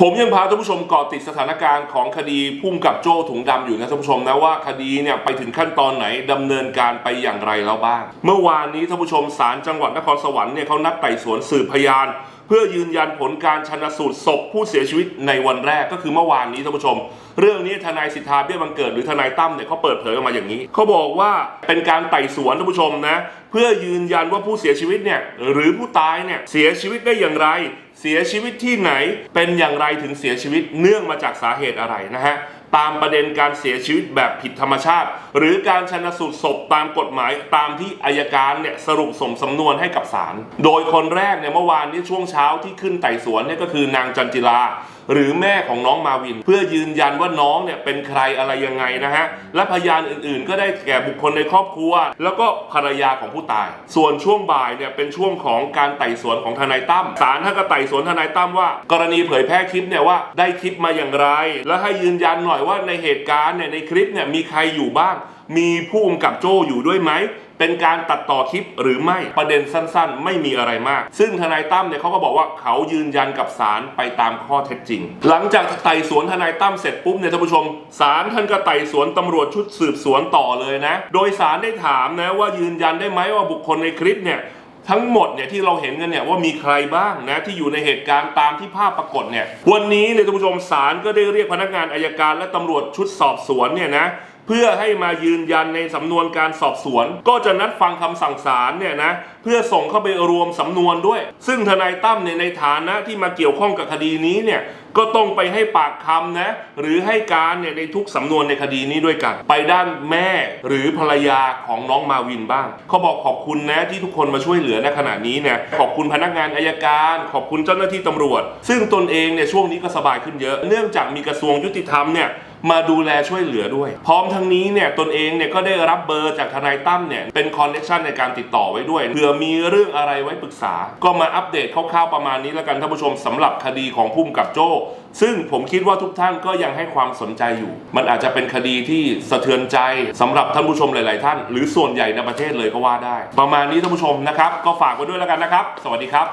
ผมยังพาท่านผู้ชมเกาะติดสถานการณ์ของคดีพุ่มกับโจ้ถุงดำอยู่นะท่านผู้ชมนะว่าคดีเนี่ยไปถึงขั้นตอนไหนดำเนินการไปอย่างไรแล้วบ้าง เมื่อวานนี้ท่านผู้ชมศาลจังหวัดนครสวรรค์เนี่ยเขานัดไต่สวนสืบพยาน เพื่อยืนยันผลการชันสูตรศพผู้เสียชีวิตในวันแรกก็คือเมื่อวานนี้ท่านผู้ชม เรื่องนี้ทนายสิทธาเบี้ยบังเกิดหรือทนายตั้มเนี่ยเขาเปิดเผยออกมาอย่างนี้เขาบอกว่าเป็นการไต่สวนท่านผู้ชมนะเพื่อยืนยันว่าผู้เสียชีวิตเนี่ยหรือผู้ตายเนี่ยเสียชีวิตได้อย่างไร เสียชีวิตที่ไหนเป็นอย่างไรถึงเสียชีวิตเนื่องมาจากสาเหตุอะไรนะฮะตามประเด็นการเสียชีวิตแบบผิดธรรมชาติ หรือการชนสูตรศพตามกฎหมายตามที่อายการเนี่ยสรุปส่งสำนวนให้กับศาลโดยคนแรกเนี่ยเมื่อวานนี้ช่วงเช้าที่ขึ้นไต่สวนเนี่ยก็คือนางจันจิลา หรือแม่ของน้องมาวิน เพื่อยืนยันว่าน้องเนี่ยเป็นใครอะไรยังไงนะฮะและพยานอื่นๆ ก็ได้แก่บุคคลในครอบครัว แล้วก็ภรรยาของผู้ตาย ส่วนช่วงบ่ายเนี่ยเป็นช่วงของการไต่สวนของทนายตั้มศาลท่านก็ไต่สวนทนายตั้มว่า กรณีเผยแพร่คลิปเนี่ยว่าได้คลิปมาอย่างไร แล้วให้ยืนยันหน่อยว่าในเหตุการณ์เนี่ยในคลิปเนี่ยมีใครอยู่บ้าง มีผู้กำกับโจ้อยู่ด้วยไหม เป็นการตัดต่อคลิปหรือไม่ประเด็นสั้นๆ ไม่มีอะไรมาก ซึ่งทนายตั้มเนี่ยเขาก็บอกว่าเขายืนยันกับศาลไปตามข้อเท็จจริง หลังจากไต่สวนทนายตั้มเสร็จปุ๊บเนี่ยท่านผู้ชมศาลท่านก็ไต่สวนตำรวจชุดสืบสวนต่อเลยนะ โดยศาลได้ถามนะว่ายืนยันได้ไหมว่าบุคคลในคลิปเนี่ยทั้งหมดเนี่ยที่เราเห็นกันเนี่ยว่ามีใครบ้างนะที่อยู่ในเหตุการณ์ตามที่ภาพปรากฏเนี่ยวันนี้เนี่ยท่านผู้ชมศาลก็ได้เรียกพนักงานอายการและตำรวจชุดสอบสวนเนี่ยนะ เพื่อให้มายืนยันในสำนวนการสอบสวน ก็จะนัดฟังคำสั่งศาลเนี่ยนะเพื่อส่งเข้าไปรวมสำนวนด้วย ซึ่งทนายตั้มเนี่ยในฐานะที่มาเกี่ยวข้องกับคดีนี้เนี่ยก็ต้องไปให้ปากคำนะหรือให้การเนี่ยในทุกสำนวนในคดีนี้ด้วยกัน ไปด้านแม่หรือภรรยาของน้องมาวินบ้างเขาบอกขอบคุณนะที่ทุกคนมาช่วยเหลือในขณะนี้เนี่ยขอบคุณพนักงานอายการ ขอบคุณเจ้าหน้าที่ตำรวจ ซึ่งตนเองเนี่ยช่วงนี้ก็สบายขึ้นเยอะ เนื่องจากมีกระทรวงยุติธรรมเนี่ย มาดูแลช่วยเหลือด้วย พร้อมทั้งนี้เนี่ยตนเองเนี่ยก็ได้รับเบอร์จากทนายตั้มเนี่ยเป็นคอนเนคชันในการติดต่อไว้ด้วยเผื่อมีเรื่องอะไรไว้ปรึกษา ก็มาอัปเดตคร่าวๆประมาณนี้แล้วกันท่านผู้ชมสำหรับคดีของพุ่มกับโจ้ซึ่งผมคิดว่าทุกท่านก็ยังให้ความสนใจอยู่ มันอาจจะเป็นคดีที่สะเทือนใจสำหรับท่านผู้ชมหลาย ๆ ท่าน หรือส่วนใหญ่ในประเทศเลยก็ว่าได้ ประมาณนี้ท่านผู้ชมนะครับ ก็ฝากไว้ด้วยแล้วกันนะครับ สวัสดีครับ